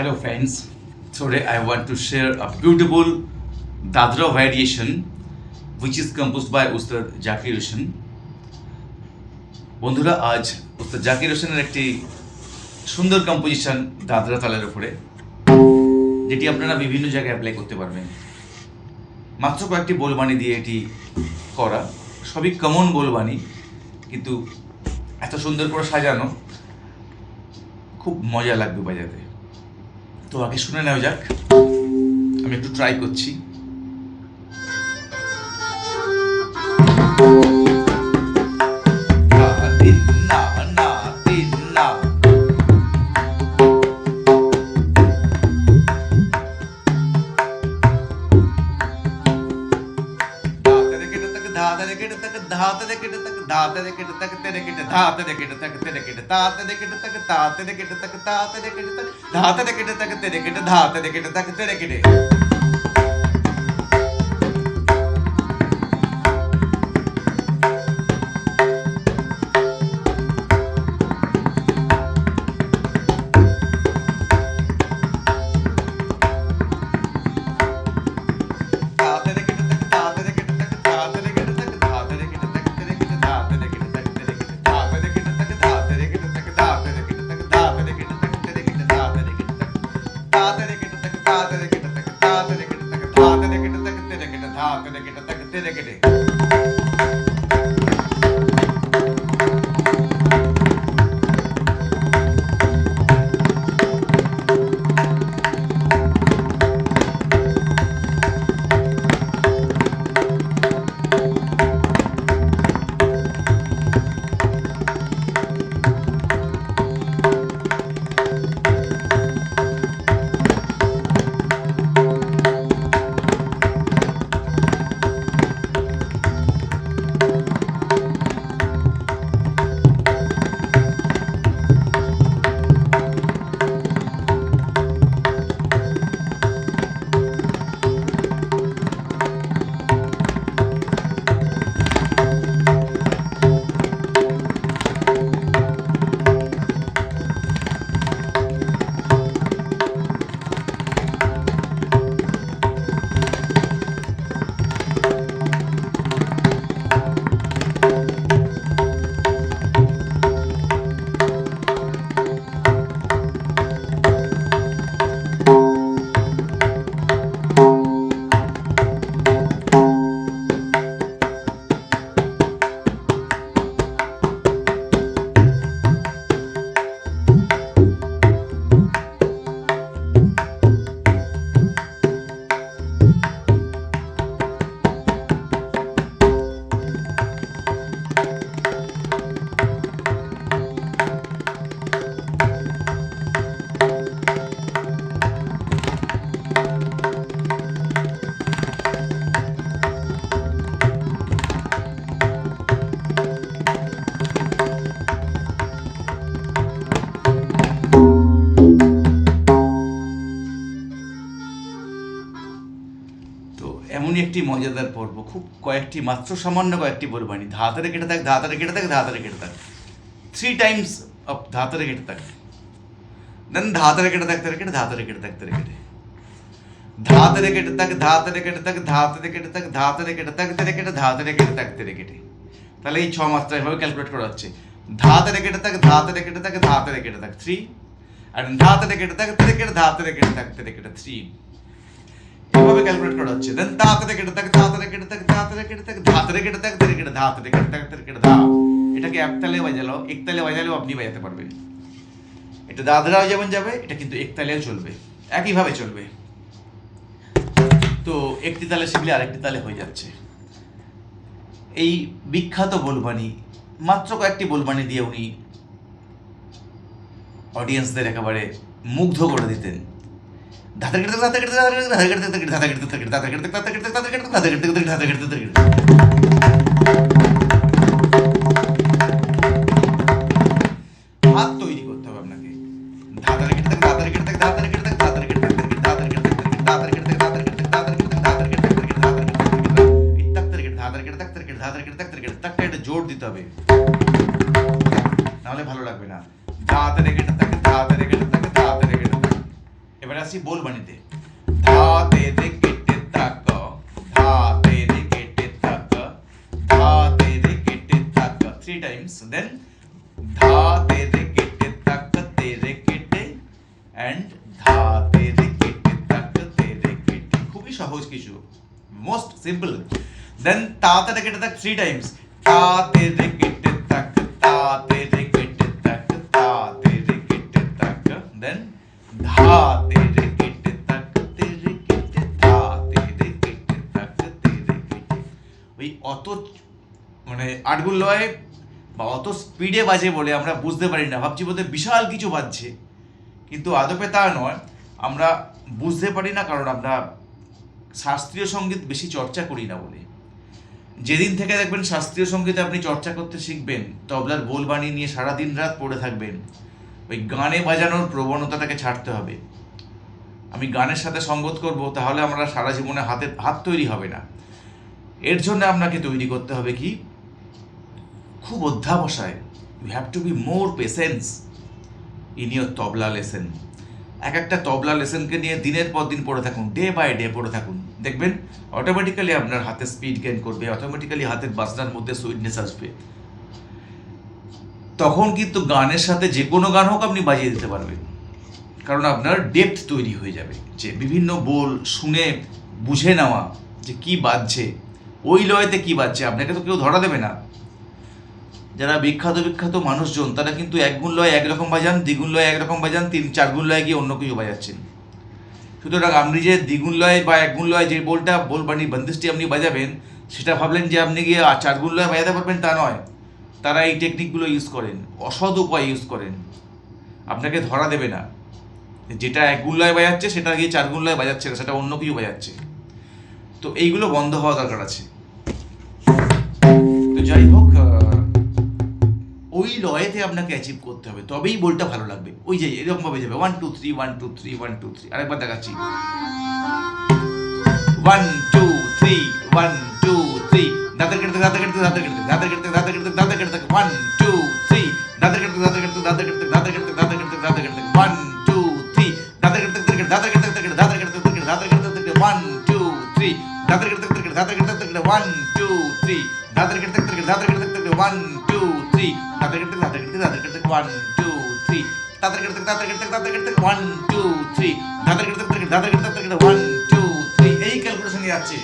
Hello friends, today I want to share a beautiful Dadra variation which is composed by Ustad Zakir Hussain. বন্ধুরা আজ উস্তাদ জাকির হোসেনের একটি সুন্দর কম্পোজিশন দাদরা তালের উপরে যেটি আপনারা বিভিন্ন জায়গায় অ্যাপ্লাই করতে পারবেন। মাত্র কয়েকটি বোলবাণী দিয়ে এটি করা। সবই কমন বোলবাণী কিন্তু এত সুন্দর করে সাজানো খুব মজা লাগবে বাজাতে। তো আগে শুনে নেওয়া যাক। আমি একটু ট্রাই করছি। තාත දෙකට තක තෙරකට තාත දෙකට තක තෙරකට තාත දෙකට තක තාත දෙකට තක තාත දෙකට තක තාත දෙකට තක තෙරකට තාත දෙකට තක තෙරකට একটি মজাদার পর্ব খুব কয়েকটি মাত্র সামান্য কয়েকটি বোলবাণী ধাতারে কেটে থাক ধাতারে কেটে থাক ধাতারে কেটে থাক থ্রি টাইমস অফ ধাতারে কেটে থাক দেন ধাতারে কেটে থাক তারে কেটে ধাতারে কেটে থাক তারে কেটে ধাতারে কেটে থাক ধাতারে কেটে থাক ধাতারে কেটে থাক ধাতারে কেটে থাক তারে কেটে ধাতারে কেটে থাক তারে কেটে তাহলে এই ছ মাত্রা এভাবে ক্যালকুলেট করা হচ্ছে ধাতারে কেটে থাক ধাতারে কেটে থাক ধাতারে কেটে থাক থ্রি আর ধাতারে কেটে থাক তারে কেটে ধাতারে কেটে থাক তারে কেটে থ্রি এভাবে ক্যালকুলেট করা হচ্ছে। দেন ধাতরে কেটে থাকে ধাতরে কেটে থাকে ধাতরে কেটে থাকে ধাতরে কেটে থাকে ধরে কেটে ধাতরে কেটে থাকে ধরে কেটে ধা এটাকে একতালে বাজালো একতালে বাজালেও আপনি বাজাতে পারবেন। এটা দাদরাও যেমন যাবে, এটা কিন্তু একতালেও চলবে। একইভাবে চলবে। তো একটি তালে শিখলে আরেকটি তালে হয়ে যাচ্ছে। এই বিখ্যাত বোলবাণী, মাত্র কয়েকটি বোলবাণী দিয়ে উনি অডিয়েন্সদের একেবারে মুগ্ধ করে দিতেন। হাত তৈরি করতে হবে আপনাকে ধাতা কেটে থাকে ধাতা কেটে থাকে ধাতা কেটে থাকে ধাতা কেটে থাকে ধাতা কেটে থাকে ধাতা কেটে থাকে ধাতা কেটে থাকে ধাতা কেটে থাকে ধাতা কেটে থাকে ধাতা কেটে থাকে ধাতা কেটে থাকে ধাতা কেটে থাকে ধাতা কেটে থাকে ধাতা কেটে থাকে জোর দিতে হবে নাহলে ভালো লাগবে না ধাতা কেটে থাকে ধাতা কেটে থাকে ধাতা কেটে থাকে আসি বলবানিতে ধাতে রে কেটে তাক ধাতে রে কেটে তাক ধাতে রে কেটে তাক থ্রি টাইমস দেন ধাতে রে কেটে তাক তেরে কেটে অ্যান্ড ধাতে রে কেটে তাক তেরে কেটে খুবই সহজ কিছু মোস্ট সিম্পল দেন তাতে রে কেটে তাক থ্রি টাইমস তাতে রে কেটে তাক তাতে রে কেটে তাক তাতে রে কেটে তাক দেন ধাতে ওই অত মানে আটগুল লয় বা অত স্পিডে বাজে বলে আমরা বুঝতে পারি না। ভাবছি বলতে বিশাল কিছু বাজছে। কিন্তু আদপে তা নয়। আমরা বুঝতে পারি না, কারণ আমরা শাস্ত্রীয় সংগীত বেশি চর্চা করি না বলে। যেদিন থেকে দেখবেন শাস্ত্রীয় সঙ্গীতে আপনি চর্চা করতে শিখবেন, তবলার বোলবাণী নিয়ে সারা দিন রাত পড়ে থাকবেন, ওই গানে বাজানোর প্রবণতাটাকে ছাড়তে হবে। আমি গানের সাথে সঙ্গত করব, তাহলে আমরা সারা জীবনে হাতে, হাত তৈরি হবে না। এর জন্য আপনাকে তৈরি করতে হবে কি? খুব অধ্যাবসায়। You have to be more patience in your tabla lesson এক একটা তবলা লেসেনকে নিয়ে দিনের পর দিন পড়ে থাকুন ডে বাই ডে পড়ে থাকুন। দেখবেন অটোমেটিক্যালি আপনার হাতে স্পিড গেন করবে অটোমেটিক্যালি হাতের বাজনার মধ্যে সুইটনেস আসবে। তখন কিন্তু গানের সাথে যে কোনো গান হোক আপনি বাজিয়ে দিতে পারবেন। কারণ আপনার ডেপথ তৈরি হয়ে যাবে। যে বিভিন্ন বোল শুনে বুঝে নেওয়া যে কি বাজছে ওই লয়েতে কি বাজছে? আপনাকে তো কেউ ধরা দেবে না। যারা বিখ্যাত বিখ্যাত মানুষজন, তারা কিন্তু এক গুণ লয় একরকম বাজান, দ্বিগুণ লয় একরকম বাজান, তিন চার গুণ লয় গিয়ে অন্য কিছু বাজাচ্ছেন। সুতরাং আপনি যে দ্বিগুণ লয় বা এক গুণ লয় যে বোলটা বোল বানি বন্দিশটি আপনি বাজাবেন, সেটা ভাবলেন যে আপনি গিয়ে আর চার গুণ লয় বাজাতে পারবেন তা নয়। তারা এই টেকনিকগুলো ইউজ করেন, অসৎ উপায় ইউজ করেন। আপনাকে ধরা দেবে না। যেটা এক গুণ লয় বাজাচ্ছে, সেটা গিয়ে চার গুণ লয় বাজাচ্ছে না, সেটা অন্য কিছু বাজাচ্ছে। তো এইগুলো বন্ধ হওয়া দরকার আছে তো যাই হোক ওই লয়েতে আপনাকে অ্যাচিভ করতে হবে তবেই বলটা ভালো লাগবে ওই যে এরকম ভাবে যাবে one two three one two three one two three আরেকবার দেখাচ্ছি one two three one two three দাঁতের কেটে দাঁতের কেটে দাঁতের কেটে দাঁতের কেটে দাঁতের কেটে দাঁতের কেটে ওয়ান টু থ্রি দাঁতের কেটে দাঁতের কেটে দাঁতের কেটে দাঁতের কেটে দাঁতের কেটে দাঁতের কেটে ওয়ান টু থ্রি দাঁতের কেটে দাঁতের কেটে দাঁতের কেটে দাঁতের কেটে দাঁতের কেটে দাঁতের কেটে থ্রি দাঁতের কেটে দাঁতের কেটে দাঁতের কেটে ওয়ান টু থ্রি দাঁতের কেটে দাঁতের কেটে ওয়ান টু থ্রি দাঁতের কেটে দাঁতের কেটে দাঁতের কেটে ওয়ান টু থ্রি দাঁতের কেটে দাঁতের কেটে দাঁতের কেটে ওয়ান টু থ্রি দাঁতের কেটে দাঁতের কেটে দাঁতের কেটে দাঁতের কেটে ওয়ান টু থ্রি এই ক্যালকুলেশন যাচ্ছে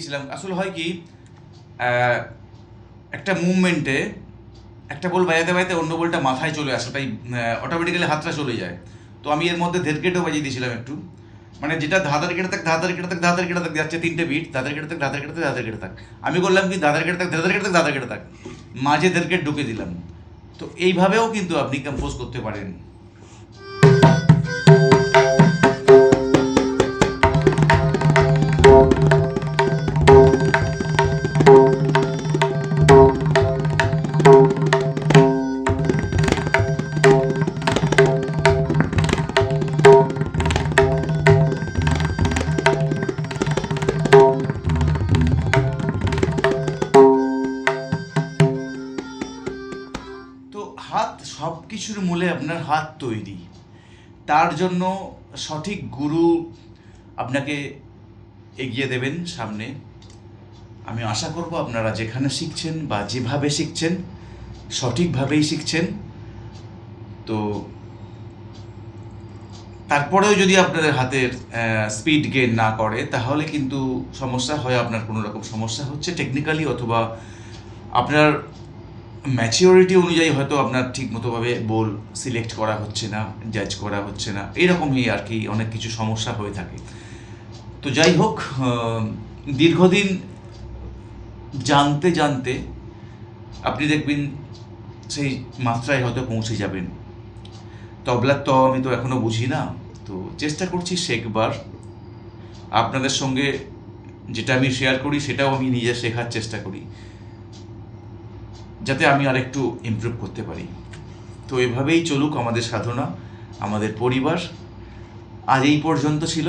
দিয়েছিলাম আসলে হয় কি একটা মুভমেন্টে একটা বল বাজাতে বাজাতে অন্য বলটা মাথায় চলে আসে তাই অটোমেটিক্যালি হাতটা চলে যায় তো আমি এর মধ্যে ধেরকেটও বাজিয়ে দিয়েছিলাম একটু মানে যেটা ধাঁধার কেটে থাক ধাঁধার কেটে থাক ধাঁধার কেটে থাক যাচ্ছে তিনটে বিট ধাঁধার কেটে থাক ধাঁধার কেটে থাক ধাঁধার কেটে থাক আমি করলাম কি ধাঁধার কেটে থাক ধাঁধার কেটে থাক ধাঁধার কেটে থাক মাঝে ধেরকেট ঢুকে দিলাম তো এইভাবেও কিন্তু আপনি কম্পোজ করতে পারেন কিছুর মূলে আপনার হাত তৈরি। তার জন্য সঠিক গুরু আপনাকে এগিয়ে দেবেন সামনে। আমি আশা করব আপনারা যেখানে শিখছেন বা যেভাবে শিখছেন, সঠিকভাবেই শিখছেন। তো তারপরেও যদি আপনাদের হাতের স্পিড গেন না করে, তাহলে কিন্তু সমস্যা হয়, আপনার কোনো রকম সমস্যা হচ্ছে টেকনিক্যালি অথবা আপনার ম্যাচিওরিটি অনুযায়ী হয়তো আপনার ঠিক মতোভাবে বল সিলেক্ট করা হচ্ছে না জাজ করা হচ্ছে না, এরকমই আর কি অনেক কিছু সমস্যা হয়ে থাকে। তো যাই হোক দীর্ঘদিন জানতে জানতে আপনি দেখবেন সেই মাত্রায় হয়তো পৌঁছে যাবেন। তবলার তো আমি তো এখনও বুঝি না। তো চেষ্টা করছি শেখবার। আপনাদের সঙ্গে যেটা আমি শেয়ার করি সেটাও আমি নিজে শেখার চেষ্টা করি। যাতে আমি আর একটু ইমপ্রুভ করতে পারি। তো এভাবেই চলুক আমাদের সাধনা, আমাদের পরিবার। আজ এই পর্যন্ত ছিল।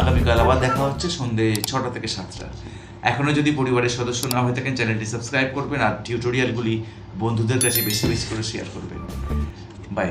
আগামীকাল আবার দেখা হচ্ছে সন্ধে ছটা থেকে সাতটা। এখনও যদি পরিবারের সদস্য না হয়ে থাকেন, চ্যানেলটি সাবস্ক্রাইব করবেন আর টিউটোরিয়ালগুলি বন্ধুদের কাছে বেশি বেশি করে শেয়ার করবেন। বাই